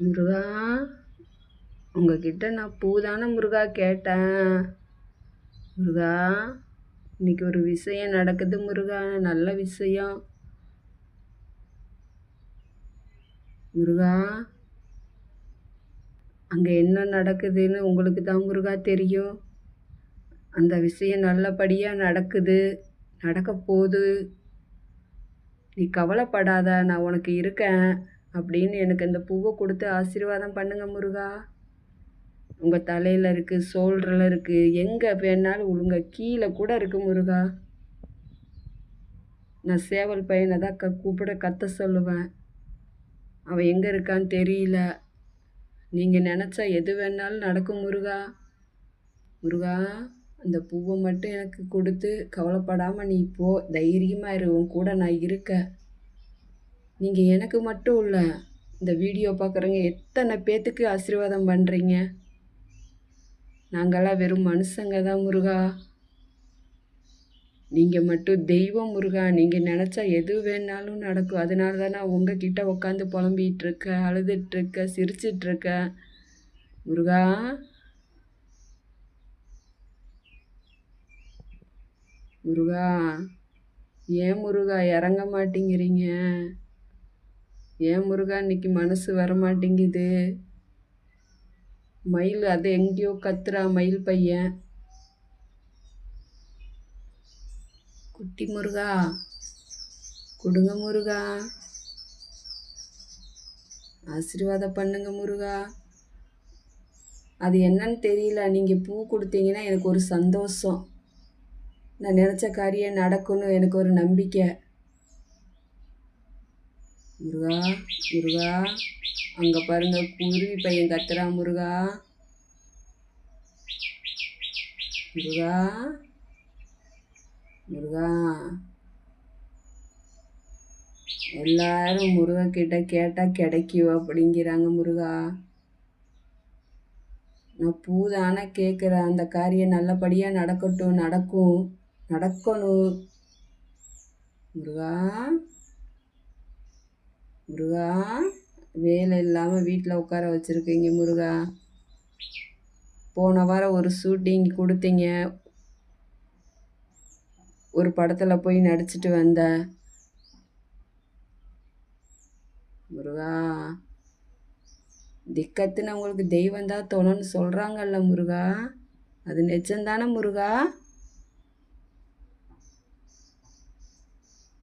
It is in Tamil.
முருகா உங்ககிட்ட நான் பூ தானே முருகா கேட்டேன். முருகா இன்னைக்கு ஒரு விஷயம் நடக்குது முருகா நல்ல விஷயம். முருகா அங்கே என்ன நடக்குதுன்னு உங்களுக்கு தான் முருகா தெரியும். அந்த விஷயம் நல்லபடியாக நடக்குது நடக்க போகுது. நீ கவலைப்படாத நான் உனக்கு இருக்கேன். அப்படின்னு எனக்கு அந்த பூவை கொடுத்து ஆசீர்வாதம் பண்ணுங்க முருகா. உங்கள் தலையில் இருக்குது சோல்டரில் இருக்குது எங்கே வேணாலும் உழுங்க கீழே கூட இருக்குது முருகா. நான் சேவல் பையனை தான் க கூப்பிட கத்த சொல்லுவேன். அவன் எங்கே இருக்கான்னு தெரியல. நீங்கள் நினச்சா எது வேணாலும் நடக்கும் முருகா. முருகா அந்த பூவை மட்டும் எனக்கு கொடுத்து கவலைப்படாமல் நீ போ தைரியமாக இரு உன் கூட நான் இருக்கேன். நீங்கள் எனக்கு மட்டும் இல்லை இந்த வீடியோ பார்க்குறவங்க எத்தனை பேத்துக்கு ஆசீர்வாதம் பண்ணுறீங்க நாங்கள்லாம் வெறும் மனுஷங்க தான் முருகா. நீங்கள் மட்டும் தெய்வம் முருகா. நீங்கள் நினச்சா எது வேணாலும் நடக்கும். அதனால தான் நான் உங்ககிட்ட உட்காந்து புலம்பிகிட்டு இருக்கேன் அழுதுட்ருக்கேன் சிரிச்சிட்ருக்கேன் முருகா. முருகா. ஏன் முருகா இறங்க மாட்டேங்கிறீங்க? ஏன் முருகா இன்னைக்கு மனசு வர மாட்டேங்குது மயில் அது எங்கேயோ கத்துறா மயில் பையன். குட்டி முருகா கொடுங்க முருகா. ஆசீர்வாதம் பண்ணுங்க முருகா. அது என்னன்னு தெரியல. நீங்கள் பூ கொடுத்தீங்கன்னா எனக்கு ஒரு சந்தோஷம். நான் நினச்ச காரியம் நடக்கணும். எனக்கு ஒரு நம்பிக்கை. முருகா முருகா அங்கே பாருங்க குருவி பையன் கத்துறா முருகா. முருகா முருகா. எல்லாரும் முருகக்கிட்ட கேட்டால் கிடைக்கும் அப்படிங்கிறாங்க முருகா. நான் பூதானா கேட்குற அந்த காரியம் நல்லபடியாக நடக்கட்டும் நடக்கும் நடக்கணும். முருகா. முருகா வேலை இல்லாமல் வீட்டில் உட்கார வச்சுருக்கீங்க முருகா. போன வாரம் ஒரு ஷூட்டிங் கொடுத்தீங்க. ஒரு படத்தில் போய் நடிச்சிட்டு வந்த. முருகா திக்கத்துன்னு உங்களுக்கு தெய்வம் தான் தோணுன்னு சொல்கிறாங்கல்ல முருகா. அது நிஜம்தானே முருகா?